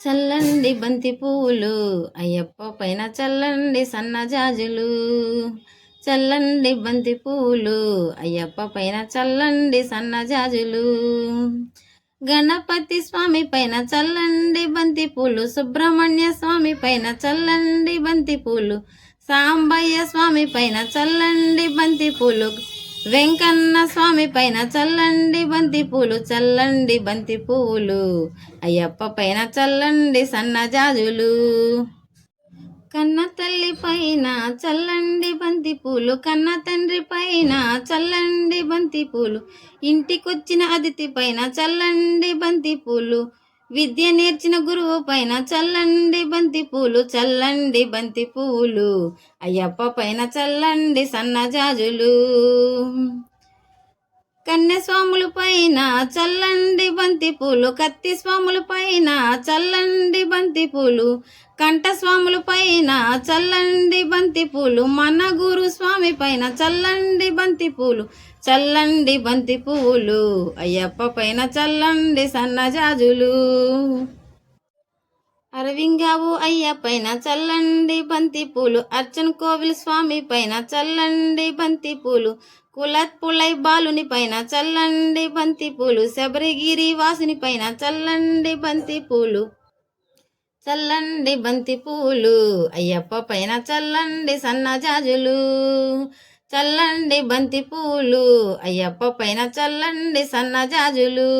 చల్లండి బంతి పువ్వులు అయ్యప్ప పైన చల్లండి సన్నజాజులు చల్లండి బంతి పువ్వులు అయ్యప్ప పైన చల్లండి సన్నజాజులు గణపతి స్వామి పైన చల్లండి బంతి పూలు సుబ్రహ్మణ్య స్వామి పైన చల్లండి బంతి పూలు సాంబయ్య స్వామి పైన చల్లండి బంతి పూలు. వెంకన్న స్వామి పైన చల్లండి బంతి పూలు చల్లండి బంతి పూలు. అయ్యప్ప పైన చల్లండి సన్నజాజులు కన్న తల్లి పైన చల్లండి బంతి పూలు కన్న తండ్రి పైన చల్లండి బంతి పూలు. ఇంటికొచ్చిన అతిథి పైన చల్లండి బంతి పూలు. విద్య నేర్చిన గురువు పైన చల్లండి బంతి పూలు చల్లండి బంతి పూలు. అయ్యప్ప పైన చల్లండి సన్నజాజులు కన్యస్వాముల పైన చల్లండి బంతి పూలు కత్తి స్వాముల పైన చల్లండి బంతి పూలు కంఠస్వాముల పైన చల్లండి బంతి పూలు మన గురు స్వామి పైన చల్లండి బంతి పూలు చల్లండి బంతి పూలు అయ్యప్ప పైన చల్లండి సన్నజాజులు అరవింగావు అయ్య పైన చల్లండి బంతి పూలు అర్చన్ కోవిల్ స్వామి పైన చల్లండి బంతి పూలు కులత్పులై బాలుని పైన చల్లండి బంతి పూలు శబరిగిరి వాసుని పైన చల్లండి బంతి పూలు. చల్లండి బంతి పూలు అయ్యప్ప పైన చల్లండి సన్నజాజులు చల్లండి బంతి పూలు అయ్యప్ప పైన చల్లండి సన్నజాజులు